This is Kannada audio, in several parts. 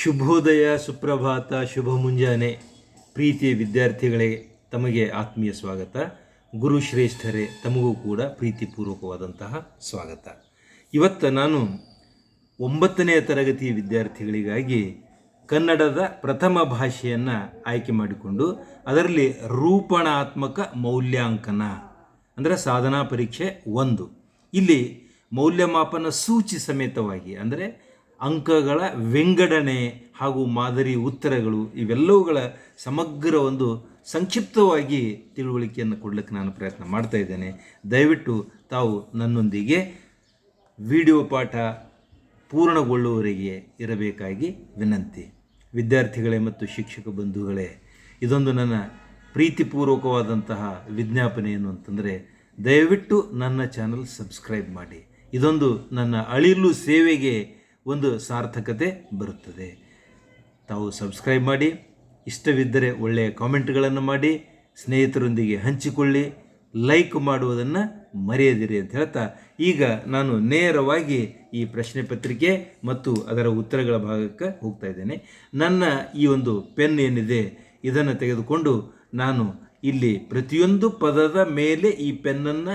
ಶುಭೋದಯ ಸುಪ್ರಭಾತ, ಶುಭ ಮುಂಜಾನೆ. ಪ್ರೀತಿಯ ವಿದ್ಯಾರ್ಥಿಗಳೇ, ತಮಗೆ ಆತ್ಮೀಯ ಸ್ವಾಗತ. ಗುರು ಶ್ರೇಷ್ಠರೇ, ತಮಗೂ ಕೂಡ ಪ್ರೀತಿಪೂರ್ವಕವಾದಂತಹ ಸ್ವಾಗತ. ಇವತ್ತು ನಾನು ಒಂಬತ್ತನೆಯ ತರಗತಿಯ ವಿದ್ಯಾರ್ಥಿಗಳಿಗಾಗಿ ಕನ್ನಡದ ಪ್ರಥಮ ಭಾಷೆಯನ್ನು ಆಯ್ಕೆ ಮಾಡಿಕೊಂಡು, ಅದರಲ್ಲಿ ರೂಪಣಾತ್ಮಕ ಮೌಲ್ಯಾಂಕನ, ಅಂದರೆ ಸಾಧನಾ ಪರೀಕ್ಷೆ ಒಂದು. ಇಲ್ಲಿ ಮೌಲ್ಯಮಾಪನ ಸೂಚಿ ಸಮೇತವಾಗಿ, ಅಂದರೆ ಅಂಕಗಳ ವಿಂಗಡಣೆ ಹಾಗೂ ಮಾದರಿ ಉತ್ತರಗಳು ಇವೆಲ್ಲವುಗಳ ಸಮಗ್ರ ಒಂದು ಸಂಕ್ಷಿಪ್ತವಾಗಿ ತಿಳುವಳಿಕೆಯನ್ನು ಕೊಡಲಿಕ್ಕೆ ನಾನು ಪ್ರಯತ್ನ ಮಾಡ್ತಾ ಇದ್ದೇನೆ. ದಯವಿಟ್ಟು ತಾವು ನನ್ನೊಂದಿಗೆ ವಿಡಿಯೋ ಪಾಠ ಪೂರ್ಣಗೊಳ್ಳುವವರೆಗೆ ಇರಬೇಕಾಗಿ ವಿನಂತಿ. ವಿದ್ಯಾರ್ಥಿಗಳೇ ಮತ್ತು ಶಿಕ್ಷಕ ಬಂಧುಗಳೇ, ಇದೊಂದು ನನ್ನ ಪ್ರೀತಿಪೂರ್ವಕವಾದಂತಹ ವಿಜ್ಞಾಪನೆ ಏನು ಅಂತಂದರೆ ದಯವಿಟ್ಟು ನನ್ನ ಚಾನಲ್ ಸಬ್ಸ್ಕ್ರೈಬ್ ಮಾಡಿ. ಇದೊಂದು ನನ್ನ ಅಳಿಲು ಸೇವೆಗೆ ಒಂದು ಸಾರ್ಥಕತೆ ಬರುತ್ತದೆ. ತಾವು ಸಬ್ಸ್ಕ್ರೈಬ್ ಮಾಡಿ, ಇಷ್ಟವಿದ್ದರೆ ಒಳ್ಳೆಯ ಕಾಮೆಂಟ್ಗಳನ್ನು ಮಾಡಿ, ಸ್ನೇಹಿತರೊಂದಿಗೆ ಹಂಚಿಕೊಳ್ಳಿ ಲೈಕ್ ಮಾಡುವುದನ್ನು ಮರೆಯದಿರಿ ಅಂತ ಹೇಳ್ತಾ, ಈಗ ನಾನು ನೇರವಾಗಿ ಈ ಪ್ರಶ್ನೆ ಪತ್ರಿಕೆ ಮತ್ತು ಅದರ ಉತ್ತರಗಳ ಭಾಗಕ್ಕೆ ಹೋಗ್ತಾ ಇದ್ದೇನೆ. ನನ್ನ ಈ ಒಂದು ಪೆನ್ ಏನಿದೆ, ಇದನ್ನು ತೆಗೆದುಕೊಂಡು ನಾನು ಇಲ್ಲಿ ಪ್ರತಿಯೊಂದು ಪದದ ಮೇಲೆ ಈ ಪೆನ್ನನ್ನು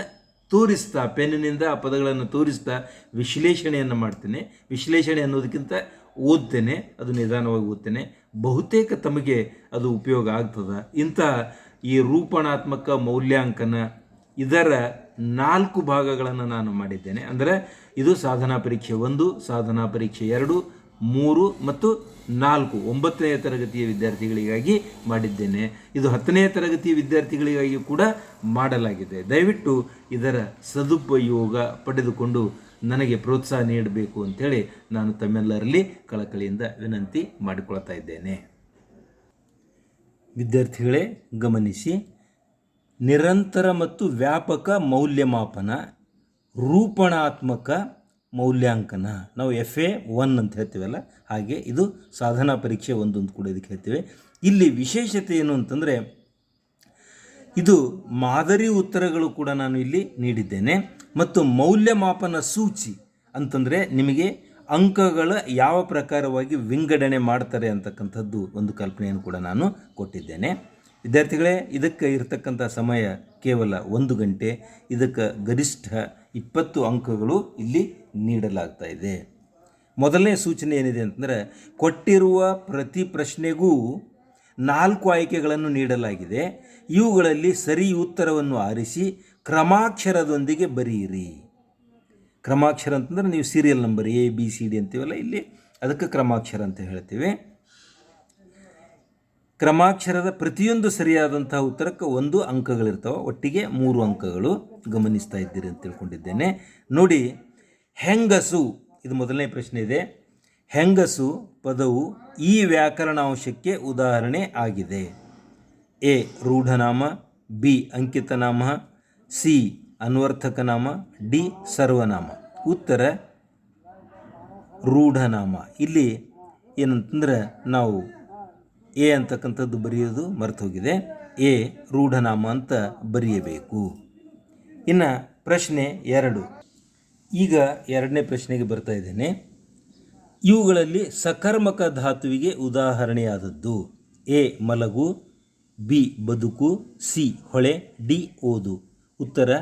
ತೋರಿಸ್ತಾ, ಪೆನ್ನಿನಿಂದ ಆ ಪದಗಳನ್ನು ತೋರಿಸ್ತಾ ವಿಶ್ಲೇಷಣೆಯನ್ನು ಮಾಡ್ತೇನೆ. ವಿಶ್ಲೇಷಣೆ ಅನ್ನೋದಕ್ಕಿಂತ ಓದ್ತೇನೆ, ಅದು ನಿಧಾನವಾಗಿ ಓದ್ತೇನೆ. ಬಹುತೇಕ ತಮಗೆ ಅದು ಉಪಯೋಗ ಆಗ್ತದೆ. ಇಂಥ ಈ ರೂಪಣಾತ್ಮಕ ಮೌಲ್ಯಾಂಕನ ಇದರ ನಾಲ್ಕು ಭಾಗಗಳನ್ನು ನಾನು ಮಾಡಿದ್ದೇನೆ. ಅಂದರೆ ಇದು ಸಾಧನಾ ಪರೀಕ್ಷೆ ಒಂದು, ಸಾಧನಾ ಪರೀಕ್ಷೆ ಎರಡು ಮೂರು ಮತ್ತು ನಾಲ್ಕು. ಒಂಬತ್ತನೇ ತರಗತಿಯ ವಿದ್ಯಾರ್ಥಿಗಳಿಗಾಗಿ ಮಾಡಿದ್ದೇನೆ. ಇದು ಹತ್ತನೇ ತರಗತಿಯ ವಿದ್ಯಾರ್ಥಿಗಳಿಗಾಗಿ ಕೂಡ ಮಾಡಲಾಗಿದೆ. ದಯವಿಟ್ಟು ಇದರ ಸದುಪಯೋಗ ಪಡೆದುಕೊಂಡು ನನಗೆ ಪ್ರೋತ್ಸಾಹ ನೀಡಬೇಕು ಅಂತೇಳಿ ನಾನು ತಮ್ಮೆಲ್ಲರಲ್ಲಿ ಕಳಕಳಿಯಿಂದ ವಿನಂತಿ ಮಾಡಿಕೊಳ್ತಾ ಇದ್ದೇನೆ. ವಿದ್ಯಾರ್ಥಿಗಳೇ, ಗಮನಿಸಿ, ನಿರಂತರ ಮತ್ತು ವ್ಯಾಪಕ ಮೌಲ್ಯಮಾಪನ, ರೂಪಣಾತ್ಮಕ ಮೌಲ್ಯಾಂಕನ. ನಾವು ಎಫ್ ಎ ಒನ್ ಅಂತ ಹೇಳ್ತೀವಲ್ಲ, ಹಾಗೆ ಇದು ಸಾಧನಾ ಪರೀಕ್ಷೆ ಒಂದು ಅಂತ ಕೂಡ ಇದಕ್ಕೆ ಹೇಳ್ತೀವಿ. ಇಲ್ಲಿ ವಿಶೇಷತೆ ಏನು ಅಂತಂದರೆ, ಇದು ಮಾದರಿ ಉತ್ತರಗಳು ಕೂಡ ನಾನು ಇಲ್ಲಿ ನೀಡಿದ್ದೇನೆ. ಮತ್ತು ಮೌಲ್ಯಮಾಪನ ಸೂಚಿ ಅಂತಂದರೆ ನಿಮಗೆ ಅಂಕಗಳ ಯಾವ ಪ್ರಕಾರವಾಗಿ ವಿಂಗಡಣೆ ಮಾಡ್ತಾರೆ ಅಂತಕ್ಕಂಥದ್ದು ಒಂದು ಕಲ್ಪನೆಯನ್ನು ಕೂಡ ನಾನು ಕೊಟ್ಟಿದ್ದೇನೆ. ವಿದ್ಯಾರ್ಥಿಗಳೇ, ಇದಕ್ಕೆ ಇರತಕ್ಕಂಥ ಸಮಯ ಕೇವಲ ಒಂದು ಗಂಟೆ, ಇದಕ್ಕೆ ಗರಿಷ್ಠ ಇಪ್ಪತ್ತು ಅಂಕಗಳು ಇಲ್ಲಿ ನೀಡಲಾಗ್ತಾ ಇದೆ ಮೊದಲನೇ ಸೂಚನೆ ಏನಿದೆ ಅಂತಂದರೆ, ಕೊಟ್ಟಿರುವ ಪ್ರತಿ ಪ್ರಶ್ನೆಗೂ ನಾಲ್ಕು ಆಯ್ಕೆಗಳನ್ನು ನೀಡಲಾಗಿದೆ. ಇವುಗಳಲ್ಲಿ ಸರಿ ಉತ್ತರವನ್ನು ಆರಿಸಿ, ಕ್ರಮಾಕ್ಷರದೊಂದಿಗೆ ಬರೆಯಿರಿ. ಕ್ರಮಾಕ್ಷರ ಅಂತಂದ್ರೆ ನೀವು serial number A B C D ಅಂತೀವಲ್ಲ, ಇಲ್ಲಿ ಅದಕ್ಕೆ ಕ್ರಮಾಕ್ಷರ ಅಂತ ಹೇಳ್ತೀವಿ. ಕ್ರಮಾಕ್ಷರದ ಪ್ರತಿಯೊಂದು ಸರಿಯಾದಂತಹ ಉತ್ತರಕ್ಕೆ ಒಂದು ಅಂಕಗಳಿರ್ತವೆ, ಒಟ್ಟಿಗೆ ಮೂರು ಅಂಕಗಳು ಗಮನಿಸ್ತಾ ಇದ್ದೀರಿ ಅಂತ ತಿಳ್ಕೊಂಡಿದ್ದೇನೆ. ನೋಡಿ ಹೆಂಗಸು, ಇದು ಮೊದಲನೇ ಪ್ರಶ್ನೆ ಇದೆ. ಹೆಂಗಸು ಪದವು ಈ ವ್ಯಾಕರಣಾಂಶಕ್ಕೆ ಉದಾಹರಣೆ ಆಗಿದೆ. ಎ, ರೂಢನಾಮ, ಬಿ, ಅಂಕಿತನಾಮ, ಸಿ, ಅನ್ವರ್ಥಕನಾಮ, ಡಿ, ಸರ್ವನಾಮ. ಉತ್ತರ, ರೂಢನಾಮ. ಇಲ್ಲಿ ಏನಂತಂದ್ರೆ ನಾವು ಎ ಅಂತಕ್ಕಂಥದ್ದು ಬರೆಯೋದು ಮರೆತು ಹೋಗಿದೆ ಎ, ರೂಢನಾಮ ಅಂತ ಬರೆಯಬೇಕು. ಇನ್ನು ಪ್ರಶ್ನೆ ಎರಡು. ಈಗ ಎರಡನೇ ಪ್ರಶ್ನೆಗೆ ಬರ್ತಾ ಇದ್ದೇನೆ. ಇವುಗಳಲ್ಲಿ ಸಕರ್ಮಕ ಧಾತುವಿಗೆ ಉದಾಹರಣೆಯಾದದ್ದು. ಎ, ಮಲಗು, ಬಿ, ಬದುಕು, ಸಿ, ಹೊಳೆ, ಡಿ, ಓದು. ಉತ್ತರ,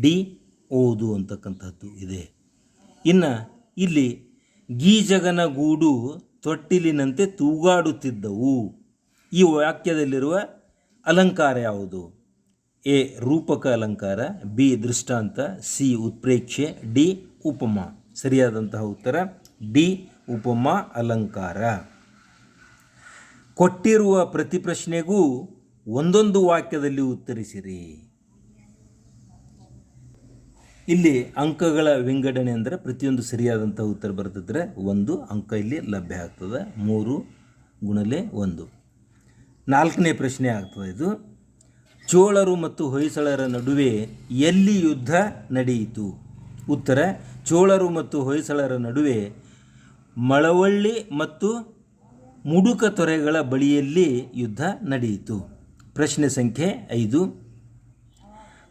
ಡಿ, ಓದು ಅಂತಕ್ಕಂಥದ್ದು ಇದೆ. ಇನ್ನು ಇಲ್ಲಿ ಗೀಜಗನ ಗೂಡು ತೊಟ್ಟಿಲಿನಂತೆ ತೂಗಾಡುತ್ತಿದ್ದವು. ಈ ವಾಕ್ಯದಲ್ಲಿರುವ ಅಲಂಕಾರ ಯಾವುದು? ಎ ರೂಪಕ ಅಲಂಕಾರ, ಬಿ ದೃಷ್ಟಾಂತ, ಸಿ ಉತ್ಪ್ರೇಕ್ಷೆ ಡಿ ಉಪಮ. ಸರಿಯಾದಂತಹ ಉತ್ತರ, ಡಿ ಉಪಮ ಅಲಂಕಾರ. ಕೊಟ್ಟಿರುವ ಪ್ರತಿ ಪ್ರಶ್ನೆಗೂ ಒಂದೊಂದು ವಾಕ್ಯದಲ್ಲಿ ಉತ್ತರಿಸಿರಿ. ಇಲ್ಲಿ ಅಂಕಗಳ ವಿಂಗಡಣೆ ಅಂದರೆ ಪ್ರತಿಯೊಂದು ಸರಿಯಾದಂಥ ಉತ್ತರ ಬರ್ತಿದ್ರೆ ಒಂದು ಅಂಕ ಇಲ್ಲಿ ಲಭ್ಯ ಆಗ್ತದೆ. ಮೂರು ಗುಣಲೆ ಒಂದು. ನಾಲ್ಕನೇ ಪ್ರಶ್ನೆ ಆಗ್ತದೆ ಇದು. ಚೋಳರು ಮತ್ತು ಹೊಯ್ಸಳರ ನಡುವೆ ಎಲ್ಲಿ ಯುದ್ಧ ನಡೆಯಿತು? ಉತ್ತರ, ಚೋಳರು ಮತ್ತು ಹೊಯ್ಸಳರ ನಡುವೆ ಮಳವಳ್ಳಿ ಮತ್ತು ಮುಡುಕ ತೊರೆಗಳ ಬಳಿಯಲ್ಲಿ ಯುದ್ಧ ನಡೆಯಿತು. ಪ್ರಶ್ನೆ ಸಂಖ್ಯೆ ಐದು.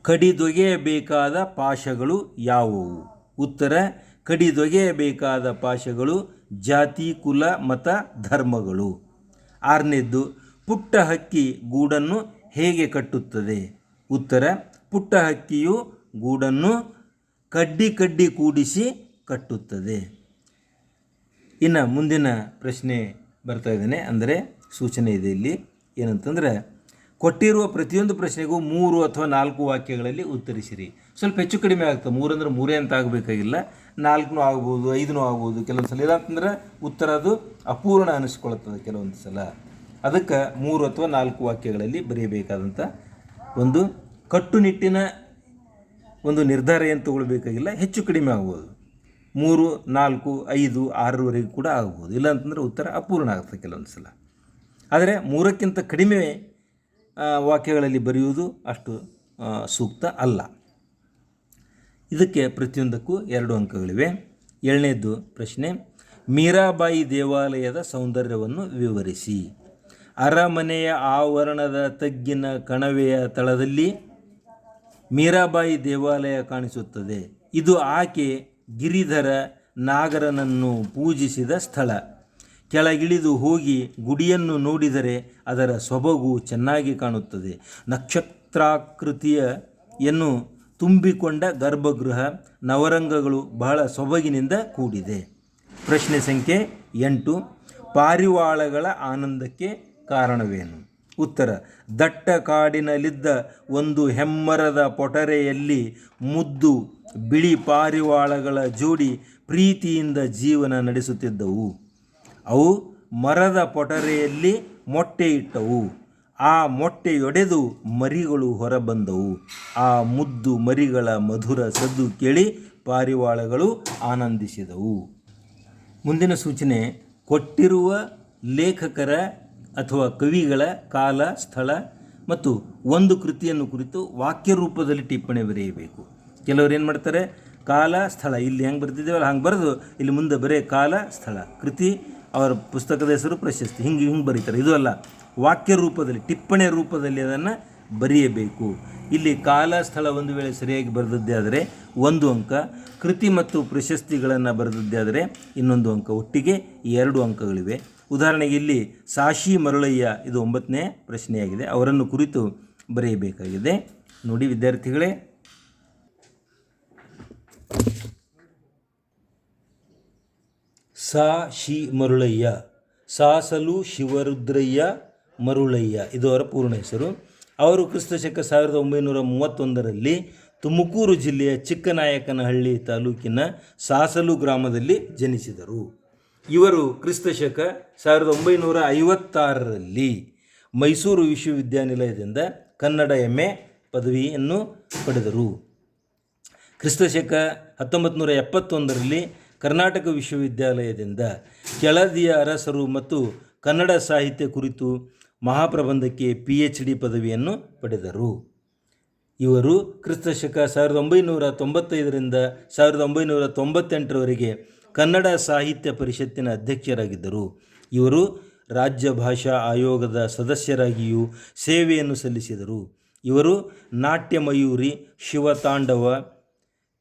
ಕಡಿದೊಗೆಯಬೇಕಾದ ಪಾಶಗಳು ಯಾವುವು? ಉತ್ತರ ಕಡಿದೊಗೆಯಬೇಕಾದ ಪಾಶಗಳು ಜಾತಿ, ಕುಲ, ಮತ, ಧರ್ಮಗಳು. ಆರನೇದ್ದು ಪುಟ್ಟ ಹಕ್ಕಿ ಗೂಡನ್ನು ಹೇಗೆ ಕಟ್ಟುತ್ತದೆ? ಉತ್ತರ, ಪುಟ್ಟ ಹಕ್ಕಿಯು ಗೂಡನ್ನು ಕಡ್ಡಿ ಕಡ್ಡಿ ಕೂಡಿಸಿ ಕಟ್ಟುತ್ತದೆ. ಇನ್ನು ಮುಂದಿನ ಪ್ರಶ್ನೆ ಬರ್ತಾ ಇದ್ದೇನೆ. ಅಂದರೆ ಸೂಚನೆ ಇದೆ ಇಲ್ಲಿ. ಏನಂತಂದರೆ, ಕೊಟ್ಟಿರುವ ಪ್ರತಿಯೊಂದು ಪ್ರಶ್ನೆಗೂ ಮೂರು ಅಥವಾ ನಾಲ್ಕು ವಾಕ್ಯಗಳಲ್ಲಿ ಉತ್ತರಿಸಿರಿ. ಸ್ವಲ್ಪ ಹೆಚ್ಚು ಕಡಿಮೆ ಆಗ್ತದೆ ಮೂರಂದ್ರೆ ಮೂರೇ ಅಂತ ಆಗಬೇಕಾಗಿಲ್ಲ. ನಾಲ್ಕನೂ ಆಗ್ಬೋದು ಐದನೂ ಆಗ್ಬೋದು. ಕೆಲವೊಂದು ಸಲ ಇಲ್ಲಾಂತಂದ್ರೆ ಉತ್ತರ ಅದು ಅಪೂರ್ಣ ಅನಿಸ್ಕೊಳ್ತದೆ ಕೆಲವೊಂದು ಸಲ ಅದಕ್ಕೆ ಮೂರು ಅಥವಾ ನಾಲ್ಕು ವಾಕ್ಯಗಳಲ್ಲಿ ಬರೆಯಬೇಕಾದಂಥ ಒಂದು ಕಟ್ಟುನಿಟ್ಟಿನ ಒಂದು ನಿರ್ಧಾರ ಏನು ತಗೊಳ್ಬೇಕಾಗಿಲ್ಲ, ಹೆಚ್ಚು ಕಡಿಮೆ ಆಗ್ಬೋದು. ಮೂರು, ನಾಲ್ಕು, ಐದು, ಆರರವರೆಗೂ ಕೂಡ ಆಗ್ಬೋದು. ಇಲ್ಲ ಅಂತಂದರೆ ಉತ್ತರ ಅಪೂರ್ಣ ಆಗುತ್ತೆ ಕೆಲವೊಂದು ಸಲ. ಆದರೆ ಮೂರಕ್ಕಿಂತ ಕಡಿಮೆ ವಾಕ್ಯಗಳಲ್ಲಿ ಬರೆಯುವುದು ಅಷ್ಟು ಸೂಕ್ತ ಅಲ್ಲ. ಇದಕ್ಕೆ ಪ್ರತಿಯೊಂದಕ್ಕೂ ಎರಡು ಅಂಕಗಳಿವೆ. ಏಳನೇದು ಪ್ರಶ್ನೆ, ಮೀರಾಬಾಯಿ ದೇವಾಲಯದ ಸೌಂದರ್ಯವನ್ನು ವಿವರಿಸಿ. ಅರಮನೆಯ ಆವರಣದ ತಗ್ಗಿನ ಕಣವೆಯ ತಳದಲ್ಲಿ ಮೀರಾಬಾಯಿ ದೇವಾಲಯ ಕಾಣಿಸುತ್ತದೆ. ಇದು ಆಕೆ ಗಿರಿಧರ ನಾಗರನನ್ನು ಪೂಜಿಸಿದ ಸ್ಥಳ. ಕೆಳಗಿಳಿದು ಹೋಗಿ ಗುಡಿಯನ್ನು ನೋಡಿದರೆ ಅದರ ಸೊಬಗು ಚೆನ್ನಾಗಿ ಕಾಣುತ್ತದೆ. ನಕ್ಷತ್ರಾಕೃತಿಯ ಯನ್ನು ತುಂಬಿಕೊಂಡ ಗರ್ಭಗೃಹ ನವರಂಗಗಳು ಬಹಳ ಸೊಬಗಿನಿಂದ ಕೂಡಿದೆ. ಪ್ರಶ್ನೆ ಸಂಖ್ಯೆ ಎಂಟು. ಪಾರಿವಾಳಗಳ ಆನಂದಕ್ಕೆ ಕಾರಣವೇನು? ಉತ್ತರ, ದಟ್ಟ ಕಾಡಿನಲ್ಲಿದ್ದ ಒಂದು ಹೆಮ್ಮರದ ಪೊಟರೆಯಲ್ಲಿ ಮುದ್ದು ಬಿಳಿ ಪಾರಿವಾಳಗಳ ಜೋಡಿ ಪ್ರೀತಿಯಿಂದ ಜೀವನ ನಡೆಸುತ್ತಿದ್ದವು. ಅವು ಮರದ ಪೊಟರೆಯಲ್ಲಿ ಮೊಟ್ಟೆ ಇಟ್ಟವು. ಆ ಮೊಟ್ಟೆಯೊಡೆದು ಮರಿಗಳು ಹೊರಬಂದವು. ಆ ಮುದ್ದು ಮರಿಗಳ ಮಧುರ ಸದ್ದು ಕೇಳಿ ಪಾರಿವಾಳಗಳು ಆನಂದಿಸಿದವು. ಮುಂದಿನ ಸೂಚನೆ, ಕೊಟ್ಟಿರುವ ಲೇಖಕರ ಅಥವಾ ಕವಿಗಳ ಕಾಲ, ಸ್ಥಳ ಮತ್ತು ಒಂದು ಕೃತಿಯನ್ನು ಕುರಿತು ವಾಕ್ಯ ರೂಪದಲ್ಲಿ ಟಿಪ್ಪಣಿ ಬರೆಯಬೇಕು. ಕೆಲವರು ಏನು ಮಾಡ್ತಾರೆ? ಕಾಲ, ಸ್ಥಳ. ಇಲ್ಲಿ ಹೆಂಗೆ ಬರ್ತಿದ್ದೇವಲ್ಲ? ಹಂಗೆ ಬರೆದು ಇಲ್ಲಿ ಮುಂದೆ ಬರೀ ಕಾಲ, ಸ್ಥಳ. ಕೃತಿ ಅವರ ಪುಸ್ತಕದ ಹೆಸರು ಪ್ರಶಸ್ತಿ. ಹಿಂಗೆ ಹಿಂಗೆ ಬರೀತಾರೆ. ಇದು ಅಲ್ಲ, ವಾಕ್ಯ ರೂಪದಲ್ಲಿ, ಟಿಪ್ಪಣಿ ರೂಪದಲ್ಲಿ ಅದನ್ನು ಬರೆಯಬೇಕು. ಇಲ್ಲಿ ಕಾಲ, ಸ್ಥಳ ಒಂದು ವೇಳೆ ಸರಿಯಾಗಿ ಬರೆದದ್ದೇ ಆದರೆ ಒಂದು ಅಂಕ, ಕೃತಿ ಮತ್ತು ಪ್ರಶಸ್ತಿಗಳನ್ನು ಬರೆದದ್ದೇ ಆದರೆ ಇನ್ನೊಂದು ಅಂಕ. ಒಟ್ಟಿಗೆ ಎರಡು ಅಂಕಗಳಿವೆ. ಉದಾಹರಣೆಗೆ ಇಲ್ಲಿ ಸಾಶಿ ಮರುಳಯ್ಯ ಇದು ಒಂಬತ್ತನೇ ಪ್ರಶ್ನೆಯಾಗಿದೆ. ಅವರನ್ನು ಕುರಿತು ಬರೆಯಬೇಕಾಗಿದೆ. ನೋಡಿ ವಿದ್ಯಾರ್ಥಿಗಳೇ. ಸಾ ಶಿ ಮರುಳಯ್ಯ. ಸಾಸಲು ಶಿವರುದ್ರಯ್ಯ ಮರುಳಯ್ಯ. ಇದು ಅವರ ಪೂರ್ಣ ಹೆಸರು. ಅವರು ಕ್ರಿಸ್ತಶಕ ಸಾವಿರದ ಒಂಬೈನೂರ ಮೂವತ್ತೊಂದರಲ್ಲಿ ತುಮಕೂರು ಜಿಲ್ಲೆಯ ಚಿಕ್ಕನಾಯಕನಹಳ್ಳಿ ತಾಲೂಕಿನ ಸಾಸಲು ಗ್ರಾಮದಲ್ಲಿ ಜನಿಸಿದರು. ಇವರು ಕ್ರಿಸ್ತಶಕ ಸಾವಿರದ ಒಂಬೈನೂರ ಐವತ್ತಾರರಲ್ಲಿ ಮೈಸೂರು ವಿಶ್ವವಿದ್ಯಾನಿಲಯದಿಂದ ಕನ್ನಡ ಎಂ ಎ ಪದವಿಯನ್ನು ಪಡೆದರು. ಕ್ರಿಸ್ತಶಕ ಹತ್ತೊಂಬತ್ತು ನೂರ ಎಪ್ಪತ್ತೊಂದರಲ್ಲಿ ಕರ್ನಾಟಕ ವಿಶ್ವವಿದ್ಯಾಲಯದಿಂದ ಕೆಳದಿಯ ಅರಸರು ಮತ್ತು ಕನ್ನಡ ಸಾಹಿತ್ಯ ಕುರಿತು ಮಹಾಪ್ರಬಂಧಕ್ಕೆ ಪಿ ಎಚ್ ಡಿ ಪದವಿಯನ್ನು ಪಡೆದರು. ಇವರು ಕ್ರಿಸ್ತಶಕ ಸಾವಿರದ ಒಂಬೈನೂರ ತೊಂಬತ್ತೈದರಿಂದ ಸಾವಿರದ ಒಂಬೈನೂರ ತೊಂಬತ್ತೆಂಟರವರೆಗೆ ಕನ್ನಡ ಸಾಹಿತ್ಯ ಪರಿಷತ್ತಿನ ಅಧ್ಯಕ್ಷರಾಗಿದ್ದರು. ಇವರು ರಾಜ್ಯ ಭಾಷಾ ಆಯೋಗದ ಸದಸ್ಯರಾಗಿಯೂ ಸೇವೆಯನ್ನು ಸಲ್ಲಿಸಿದರು. ಇವರು ನಾಟ್ಯ ಮಯೂರಿ ಶಿವತಾಂಡವ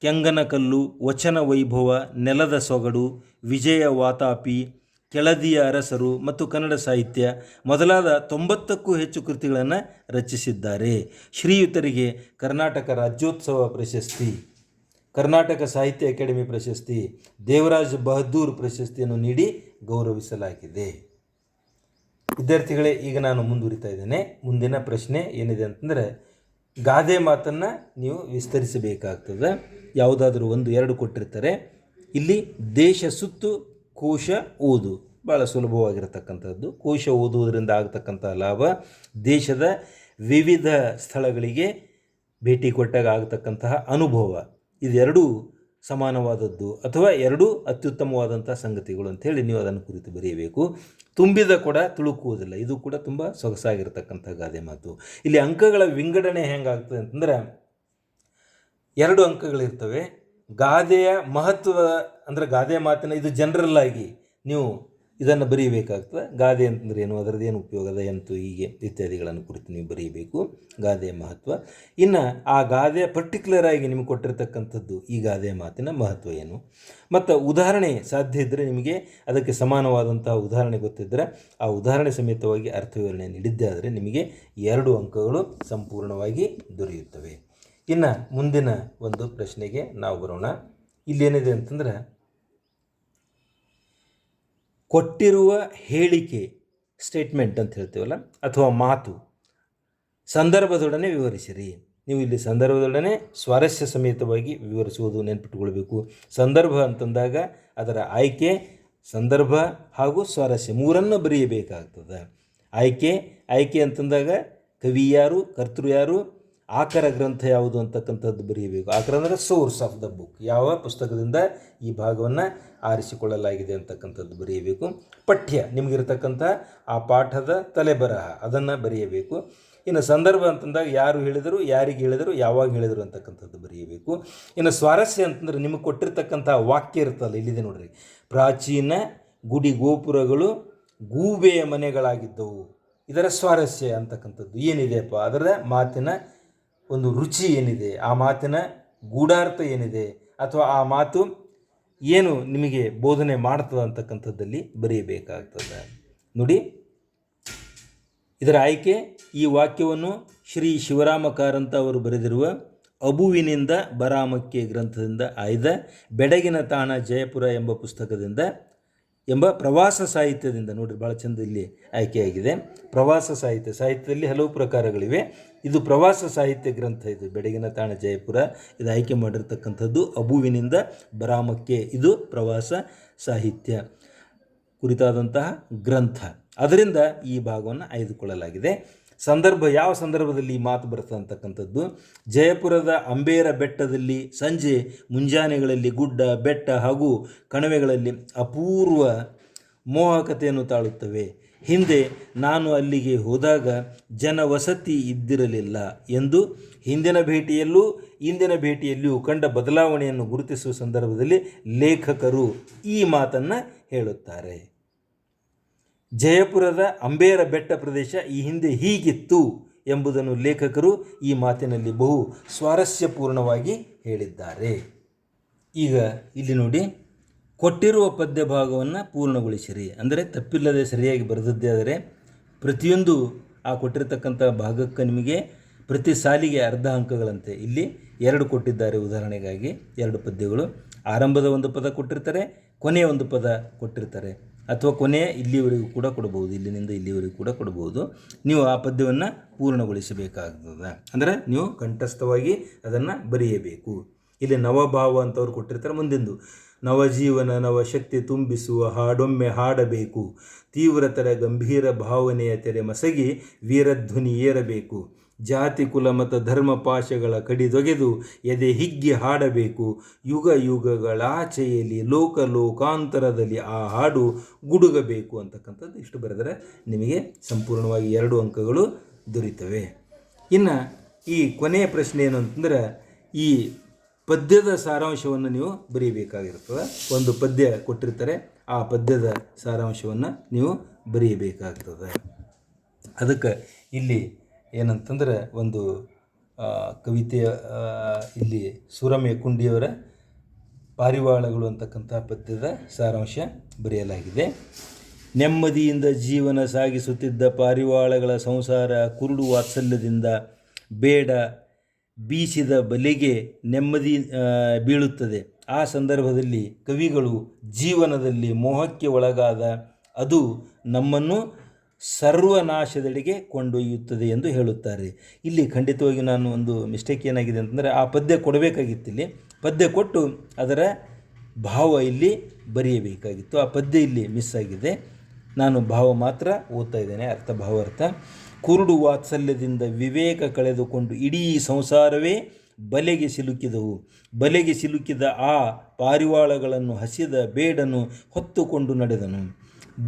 ಕೆಂಗನಕಲ್ಲು, ವಚನ ವೈಭವ, ನೆಲದ ಸೊಗಡು, ವಿಜಯ ವಾತಾಪಿ, ಕೆಳದಿಯ ಅರಸರು ಮತ್ತು ಕನ್ನಡ ಸಾಹಿತ್ಯ ಮೊದಲಾದ ತೊಂಬತ್ತಕ್ಕೂ ಹೆಚ್ಚು ಕೃತಿಗಳನ್ನು ರಚಿಸಿದ್ದಾರೆ. ಶ್ರೀಯುತರಿಗೆ ಕರ್ನಾಟಕ ರಾಜ್ಯೋತ್ಸವ ಪ್ರಶಸ್ತಿ. ಕರ್ನಾಟಕ ಸಾಹಿತ್ಯ ಅಕಾಡೆಮಿ ಪ್ರಶಸ್ತಿ, ದೇವರಾಜ್ ಬಹದ್ದೂರ್ ಪ್ರಶಸ್ತಿಯನ್ನು ನೀಡಿ ಗೌರವಿಸಲಾಗಿದೆ. ವಿದ್ಯಾರ್ಥಿಗಳೇ, ಈಗ ನಾನು ಮುಂದುವರಿತಾ ಇದ್ದೇನೆ. ಮುಂದಿನ ಪ್ರಶ್ನೆ ಏನಿದೆ ಅಂತಂದರೆ, ಗಾದೆ ಮಾತನ್ನು ನೀವು ವಿಸ್ತರಿಸಬೇಕಾಗ್ತದೆ. ಯಾವುದಾದ್ರೂ ಒಂದು, ಎರಡು ಕೊಟ್ಟಿರ್ತಾರೆ. ಇಲ್ಲಿ ದೇಶ ಸುತ್ತು, ಕೋಶ ಓದು. ಭಾಳ ಸುಲಭವಾಗಿರತಕ್ಕಂಥದ್ದು. ಕೋಶ ಓದುವುದರಿಂದ ಆಗತಕ್ಕಂಥ ಲಾಭ. ದೇಶದ ವಿವಿಧ ಸ್ಥಳಗಳಿಗೆ ಭೇಟಿ ಕೊಟ್ಟಾಗ ಆಗತಕ್ಕಂತಹ ಅನುಭವ. ಇದೆರಡೂ ಸಮಾನವಾದದ್ದು ಅಥವಾ ಎರಡೂ ಅತ್ಯುತ್ತಮವಾದಂಥ ಸಂಗತಿಗಳು ಅಂಥೇಳಿ ನೀವು ಅದನ್ನು ಕುರಿತು ಬರೆಯಬೇಕು. ತುಂಬಿದ ಕೂಡ ತುಳುಕುವುದಿಲ್ಲ. ಇದು ಕೂಡ ತುಂಬ ಸೊಗಸಾಗಿರ್ತಕ್ಕಂಥ ಗಾದೆ ಮಾತು. ಇಲ್ಲಿ ಅಂಕಗಳ ವಿಂಗಡಣೆ ಹೆಂಗಾಗ್ತದೆ ಅಂತಂದ್ರೆ, ಎರಡು ಅಂಕಗಳಿರ್ತವೆ. ಗಾದೆಯ ಮಹತ್ವ ಅಂದರೆ ಗಾದೆ ಮಾತಿನ ಇದು ಜನರಲ್ ನೀವು ಇದನ್ನು ಬರೀಬೇಕಾಗ್ತದೆ. ಗಾದೆ ಅಂತಂದ್ರೆ ಏನು? ಅದರದ್ದು ಏನು ಉಪಯೋಗದ ಎಂತು? ಹೀಗೆ ಇತ್ಯಾದಿಗಳನ್ನು ಕುರಿತು ನೀವು ಬರೀಬೇಕು. ಗಾದೆಯ ಮಹತ್ವ. ಇನ್ನು ಆ ಗಾದೆ ಪರ್ಟಿಕ್ಯುಲರ್ ಆಗಿ ನಿಮಗೆ ಕೊಟ್ಟಿರ್ತಕ್ಕಂಥದ್ದು ಈ ಗಾದೆಯ ಮಾತಿನ ಮಹತ್ವ ಏನು? ಮತ್ತು ಉದಾಹರಣೆ ಸಾಧ್ಯ ಇದ್ದರೆ ನಿಮಗೆ ಅದಕ್ಕೆ ಸಮಾನವಾದಂತಹ ಉದಾಹರಣೆ ಗೊತ್ತಿದ್ದರೆ ಆ ಉದಾಹರಣೆ ಸಮೇತವಾಗಿ ಅರ್ಥ ವಿವರಣೆ ನೀಡಿದ್ದೇ ನಿಮಗೆ ಎರಡು ಅಂಕಗಳು ಸಂಪೂರ್ಣವಾಗಿ ದೊರೆಯುತ್ತವೆ. ಇನ್ನು ಮುಂದಿನ ಒಂದು ಪ್ರಶ್ನೆಗೆ ನಾವು ಬರೋಣ. ಇಲ್ಲೇನಿದೆ ಅಂತಂದ್ರೆ ಕೊಟ್ಟಿರುವ ಹೇಳಿಕೆ ಸ್ಟೇಟ್ಮೆಂಟ್ ಅಂತ ಹೇಳ್ತೀವಲ್ಲ, ಅಥವಾ ಮಾತು, ಸಂದರ್ಭದೊಡನೆ ವಿವರಿಸಿರಿ. ನೀವು ಇಲ್ಲಿ ಸಂದರ್ಭದೊಡನೆ ಸ್ವಾರಸ್ಯ ಸಮೇತವಾಗಿ ವಿವರಿಸುವುದು ನೆನಪಿಟ್ಟುಕೊಳ್ಬೇಕು. ಸಂದರ್ಭ ಅಂತಂದಾಗ ಅದರ ಆಯ್ಕೆ, ಸಂದರ್ಭ ಹಾಗೂ ಸ್ವಾರಸ್ಯ ಮೂರನ್ನು ಬರೆಯಬೇಕಾಗ್ತದೆ. ಆಯ್ಕೆ ಆಯ್ಕೆ ಅಂತಂದಾಗ ಕವಿ ಯಾರು, ಕರ್ತೃ ಯಾರು ಆಕರ ಗ್ರಂಥ ಯಾವುದು ಅಂತಕ್ಕಂಥದ್ದು ಬರೆಯಬೇಕು. ಆಕರ ಅಂದರೆ ಸೋರ್ಸ್ ಆಫ್ ದ ಬುಕ್ ಯಾವ ಪುಸ್ತಕದಿಂದ ಈ ಭಾಗವನ್ನು ಆರಿಸಿಕೊಳ್ಳಲಾಗಿದೆ ಅಂತಕ್ಕಂಥದ್ದು ಬರೆಯಬೇಕು. ಪಠ್ಯ, ನಿಮಗಿರ್ತಕ್ಕಂಥ ಆ ಪಾಠದ ತಲೆಬರಹ, ಅದನ್ನು ಬರೆಯಬೇಕು. ಇನ್ನು ಸಂದರ್ಭ ಅಂತಂದಾಗ ಯಾರು ಹೇಳಿದರು, ಯಾರಿಗೆ ಹೇಳಿದರು, ಯಾವಾಗ ಹೇಳಿದರು ಅಂತಕ್ಕಂಥದ್ದು ಬರೆಯಬೇಕು. ಇನ್ನು ಸ್ವಾರಸ್ಯ ಅಂತಂದ್ರೆ ನಿಮಗೆ ಕೊಟ್ಟಿರ್ತಕ್ಕಂಥ ವಾಕ್ಯ ಇರ್ತಲ್ಲ ಇಲ್ಲಿದೆ ನೋಡಿರಿ. ಪ್ರಾಚೀನ ಗುಡಿ ಗೋಪುರಗಳು ಗೂಬೆಯ ಮನೆಗಳಾಗಿದ್ದವು. ಇದರ ಸ್ವಾರಸ್ಯ ಅಂತಕ್ಕಂಥದ್ದು ಏನಿದೆಯಪ್ಪ? ಅದರ ಮಾತಿನ ಒಂದು ರುಚಿ ಏನಿದೆ, ಆ ಮಾತಿನ ಗೂಢಾರ್ಥ ಏನಿದೆ, ಅಥವಾ ಆ ಮಾತು ಏನು ನಿಮಗೆ ಬೋಧನೆ ಮಾಡ್ತದೆ ಅಂತಕ್ಕಂಥದ್ದಲ್ಲಿ ಬರೆಯಬೇಕಾಗ್ತದೆ ನೋಡಿ, ಇದರ ಆಯ್ಕೆ ಈ ವಾಕ್ಯವನ್ನು ಶ್ರೀ ಶಿವರಾಮ ಕಾರಂತ ಅವರು ಬರೆದಿರುವ ಅಬುವಿನಿಂದ ಬರಾಮಕ್ಕೆ ಗ್ರಂಥದಿಂದ ಆಯ್ದ ಬೆಡಗಿನ ತಾಣ ಜಯಪುರ ಎಂಬ ಪುಸ್ತಕದಿಂದ, ಎಂಬ ಪ್ರವಾಸ ಸಾಹಿತ್ಯದಿಂದ, ನೋಡಿರಿ ಭಾಳ ಚಂದ ಇಲ್ಲಿ ಆಯ್ಕೆಯಾಗಿದೆ. ಪ್ರವಾಸ ಸಾಹಿತ್ಯ, ಸಾಹಿತ್ಯದಲ್ಲಿ ಹಲವು ಪ್ರಕಾರಗಳಿವೆ. ಇದು ಪ್ರವಾಸ ಸಾಹಿತ್ಯ ಗ್ರಂಥ ಇದು. ಬೆಡಗಿನ ತಾಣ ಜಯಪುರ. ಇದು ಆಯ್ಕೆ ಮಾಡಿರ್ತಕ್ಕಂಥದ್ದು ಅಬುವಿನಿಂದ ಬರಾಮಕ್ಕೆ. ಇದು ಪ್ರವಾಸ ಸಾಹಿತ್ಯ ಕುರಿತಾದಂತಹ ಗ್ರಂಥ. ಅದರಿಂದ ಈ ಭಾಗವನ್ನು ಆಯ್ದುಕೊಳ್ಳಲಾಗಿದೆ. ಸಂದರ್ಭ, ಯಾವ ಸಂದರ್ಭದಲ್ಲಿ ಈ ಮಾತು ಬರ್ತದೆ ಅಂತಕ್ಕಂಥದ್ದು. ಜಯಪುರದ ಅಂಬೇರ ಬೆಟ್ಟದಲ್ಲಿ ಸಂಜೆ ಮುಂಜಾನೆಗಳಲ್ಲಿ ಗುಡ್ಡ, ಬೆಟ್ಟ ಹಾಗೂ ಕಣಿವೆಗಳಲ್ಲಿ ಅಪೂರ್ವ ಮೋಹಕತೆಯನ್ನು ತಾಳುತ್ತವೆ. ಹಿಂದೆ ನಾನು ಅಲ್ಲಿಗೆ ಹೋದಾಗ ಜನವಸತಿ ಇದ್ದಿರಲಿಲ್ಲ ಎಂದು ಹಿಂದಿನ ಭೇಟಿಯಲ್ಲೂ ಇಂದಿನ ಭೇಟಿಯಲ್ಲಿಯೂ ಕಂಡ ಬದಲಾವಣೆಯನ್ನು ಗುರುತಿಸುವ ಸಂದರ್ಭದಲ್ಲಿ ಲೇಖಕರು ಈ ಮಾತನ್ನು ಹೇಳುತ್ತಾರೆ. ಜಯಪುರದ ಅಂಬೇರ ಬೆಟ್ಟ ಪ್ರದೇಶ ಈ ಹಿಂದೆ ಹೀಗಿತ್ತು ಎಂಬುದನ್ನು ಲೇಖಕರು ಈ ಮಾತಿನಲ್ಲಿ ಬಹು ಸ್ವಾರಸ್ಯಪೂರ್ಣವಾಗಿ ಹೇಳಿದ್ದಾರೆ. ಈಗ ಇಲ್ಲಿ ನೋಡಿ. ಕೊಟ್ಟಿರುವ ಪದ್ಯ ಭಾಗವನ್ನು ಪೂರ್ಣಗೊಳಿಸಿರಿ. ಅಂದರೆ ತಪ್ಪಿಲ್ಲದೆ ಸರಿಯಾಗಿ ಬರೆದದ್ದೇ ಆದರೆ ಪ್ರತಿಯೊಂದು ಆ ಕೊಟ್ಟಿರತಕ್ಕಂಥ ಭಾಗಕ್ಕೆ ನಿಮಗೆ ಪ್ರತಿ ಸಾಲಿಗೆ ಅರ್ಧ ಅಂಕಗಳಂತೆ. ಇಲ್ಲಿ ಎರಡು ಕೊಟ್ಟಿದ್ದಾರೆ ಉದಾಹರಣೆಗಾಗಿ. ಎರಡು ಪದ್ಯಗಳು. ಆರಂಭದ ಒಂದು ಪದ ಕೊಟ್ಟಿರ್ತಾರೆ, ಕೊನೆಯ ಒಂದು ಪದ ಕೊಟ್ಟಿರ್ತಾರೆ. ಅಥವಾ ಕೊನೆಯ ಇಲ್ಲಿವರೆಗೂ ಕೂಡ ಕೊಡಬಹುದು, ಇಲ್ಲಿನಿಂದ ಇಲ್ಲಿವರೆಗೂ ಕೂಡ ಕೊಡಬಹುದು. ನೀವು ಆ ಪದ್ಯವನ್ನು ಪೂರ್ಣಗೊಳಿಸಬೇಕಾಗ್ತದೆ. ಅಂದರೆ ನೀವು ಕಂಠಸ್ಥವಾಗಿ ಅದನ್ನು ಬರೆಯಬೇಕು. ಇಲ್ಲಿ ನವಭಾವ ಅಂತವ್ರು ಕೊಟ್ಟಿರ್ತಾರೆ ಮುಂದಿಂದು. ನವಜೀವನ ನವಶಕ್ತಿ ತುಂಬಿಸುವ ಹಾಡೊಮ್ಮೆ ಹಾಡಬೇಕು. ತೀವ್ರತರ ಗಂಭೀರ ಭಾವನೆಯ ತೆರೆ ಮಸಗಿ ವೀರಧ್ವನಿ ಏರಬೇಕು. ಜಾತಿ, ಕುಲ ಮತ, ಧರ್ಮ ಪಾಶಗಳ ಕಡಿದೊಗೆದು ಎದೆ ಹಿಗ್ಗಿ ಹಾಡಬೇಕು. ಯುಗ ಯುಗಗಳಾಚೆಯಲ್ಲಿ ಲೋಕ ಲೋಕಾಂತರದಲ್ಲಿ ಆ ಹಾಡು ಗುಡುಗಬೇಕು ಅಂತಕ್ಕಂಥದ್ದು ಇಷ್ಟು ಬರೆದರೆ ನಿಮಗೆ ಸಂಪೂರ್ಣವಾಗಿ ಎರಡು ಅಂಕಗಳು ದೊರೀತವೆ. ಇನ್ನು ಈ ಕೊನೆಯ ಪ್ರಶ್ನೆ ಏನು ಅಂತಂದ್ರೆ ಈ ಪದ್ಯದ ಸಾರಾಂಶವನ್ನು ನೀವು ಬರೀಬೇಕಾಗಿರ್ತದೆ. ಒಂದು ಪದ್ಯ ಕೊಟ್ಟಿರ್ತಾರೆ, ಆ ಪದ್ಯದ ಸಾರಾಂಶವನ್ನು ನೀವು ಬರೆಯಬೇಕಾಗ್ತದೆ ಅದಕ್ಕೆ ಇಲ್ಲಿ ಏನಂತಂದ್ರೆ ಒಂದು ಕವಿತೆಯ ಇಲ್ಲಿ ಸುರಮೆ ಕುಂಡಿಯವರ ಪಾರಿವಾಳಗಳು ಅಂತಕ್ಕಂಥ ಪದ್ಯದ ಸಾರಾಂಶ ಬರೆಯಲಾಗಿದೆ. ನೆಮ್ಮದಿಯಿಂದ ಜೀವನ ಸಾಗಿಸುತ್ತಿದ್ದ ಪಾರಿವಾಳಗಳ ಸಂಸಾರ ಕುರುಡು ವಾತ್ಸಲ್ಯದಿಂದ ಬೇಡ ಬೀಸಿದ ಬಲೆಗೆ ನೆಮ್ಮದಿ ಬೀಳುತ್ತದೆ. ಆ ಸಂದರ್ಭದಲ್ಲಿ ಕವಿಗಳು ಜೀವನದಲ್ಲಿ ಮೋಹಕ್ಕೆ ಒಳಗಾದ ಅದು ನಮ್ಮನ್ನು ಸರ್ವನಾಶದೆಡೆಗೆ ಕೊಂಡೊಯ್ಯುತ್ತದೆ ಎಂದು ಹೇಳುತ್ತಾರೆ. ಇಲ್ಲಿ ಖಂಡಿತವಾಗಿ ನಾನು ಒಂದು ಮಿಸ್ಟೇಕ್ ಏನಾಗಿದೆ ಅಂತಂದರೆ ಆ ಪದ್ಯ ಕೊಡಬೇಕಾಗಿತ್ತು ಇಲ್ಲಿ. ಪದ್ಯ ಕೊಟ್ಟು ಅದರ ಭಾವ ಇಲ್ಲಿ ಬರೆಯಬೇಕಾಗಿತ್ತು. ಆ ಪದ್ಯ ಇಲ್ಲಿ ಮಿಸ್ ಆಗಿದೆ. ನಾನು ಭಾವ ಮಾತ್ರ ಓದ್ತಾ ಇದ್ದೇನೆ, ಅರ್ಥ ಭಾವಾರ್ಥ. ಕುರುಡು ವಾತ್ಸಲ್ಯದಿಂದ ವಿವೇಕ ಕಳೆದುಕೊಂಡು ಇಡೀ ಸಂಸಾರವೇ ಬಲೆಗೆ ಸಿಲುಕಿದವು. ಬಲೆಗೆ ಸಿಲುಕಿದ ಆ ಪಾರಿವಾಳಗಳನ್ನು ಹಸಿದ ಬೇಡನು ಹೊತ್ತುಕೊಂಡು ನಡೆದನು.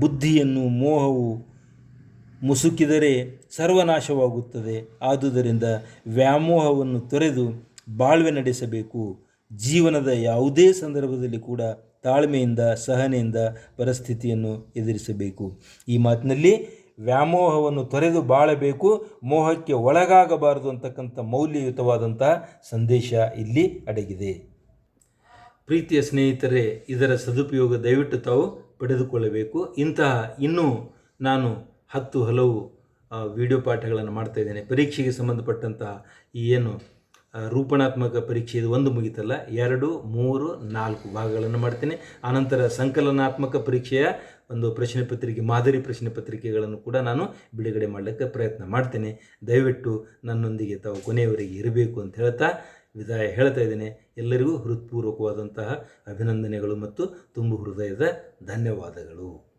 ಬುದ್ಧಿಯನ್ನು ಮೋಹವು ಮುಸುಕಿದರೆ ಸರ್ವನಾಶವಾಗುತ್ತದೆ. ಆದುದರಿಂದ ವ್ಯಾಮೋಹವನ್ನು ತೊರೆದು ಬಾಳ್ವೆ ನಡೆಸಬೇಕು. ಜೀವನದ ಯಾವುದೇ ಸಂದರ್ಭದಲ್ಲಿ ಕೂಡ ತಾಳ್ಮೆಯಿಂದ ಸಹನೆಯಿಂದ ಪರಿಸ್ಥಿತಿಯನ್ನು ಎದುರಿಸಬೇಕು. ಈ ಮಾತಿನಲ್ಲಿ ವ್ಯಾಮೋಹವನ್ನು ತೊರೆದು ಬಾಳಬೇಕು, ಮೋಹಕ್ಕೆ ಒಳಗಾಗಬಾರದು ಅಂತಕ್ಕಂಥ ಮೌಲ್ಯಯುತವಾದಂತಹ ಸಂದೇಶ ಇಲ್ಲಿ ಅಡಗಿದೆ. ಪ್ರೀತಿಯ ಸ್ನೇಹಿತರೆ, ಇದರ ಸದುಪಯೋಗ ದಯವಿಟ್ಟು ತಾವು ಪಡೆದುಕೊಳ್ಳಬೇಕು. ಇಂತಹ ಇನ್ನೂ ನಾನು ಹತ್ತು ಹಲವು ವಿಡಿಯೋ ಪಾಠಗಳನ್ನು ಮಾಡ್ತಾ ಇದ್ದೇನೆ. ಪರೀಕ್ಷೆಗೆ ಸಂಬಂಧಪಟ್ಟಂತಹ ಈ ಏನು ರೂಪಣಾತ್ಮಕ ಪರೀಕ್ಷೆ ಇದು ಒಂದು ಮುಗಿತಲ್ಲ, ಎರಡು, ಮೂರು, ನಾಲ್ಕು ಭಾಗಗಳನ್ನು ಮಾಡ್ತೇನೆ. ಆನಂತರ ಸಂಕಲನಾತ್ಮಕ ಪರೀಕ್ಷೆಯ ಒಂದು ಪ್ರಶ್ನೆ ಪತ್ರಿಕೆ, ಮಾದರಿ ಪ್ರಶ್ನೆ ಪತ್ರಿಕೆಗಳನ್ನು ಕೂಡ ನಾನು ಬಿಡುಗಡೆ ಮಾಡಲಿಕ್ಕೆ ಪ್ರಯತ್ನ ಮಾಡ್ತೇನೆ. ದಯವಿಟ್ಟು ನನ್ನೊಂದಿಗೆ ತಾವು ಕೊನೆಯವರೆಗೆ ಇರಬೇಕು ಅಂತ ಹೇಳ್ತಾ ವಿದಾಯ ಹೇಳ್ತಾ ಇದ್ದೇನೆ. ಎಲ್ಲರಿಗೂ ಹೃತ್ಪೂರ್ವಕವಾದಂತಹ ಅಭಿನಂದನೆಗಳು ಮತ್ತು ತುಂಬು ಹೃದಯದ ಧನ್ಯವಾದಗಳು.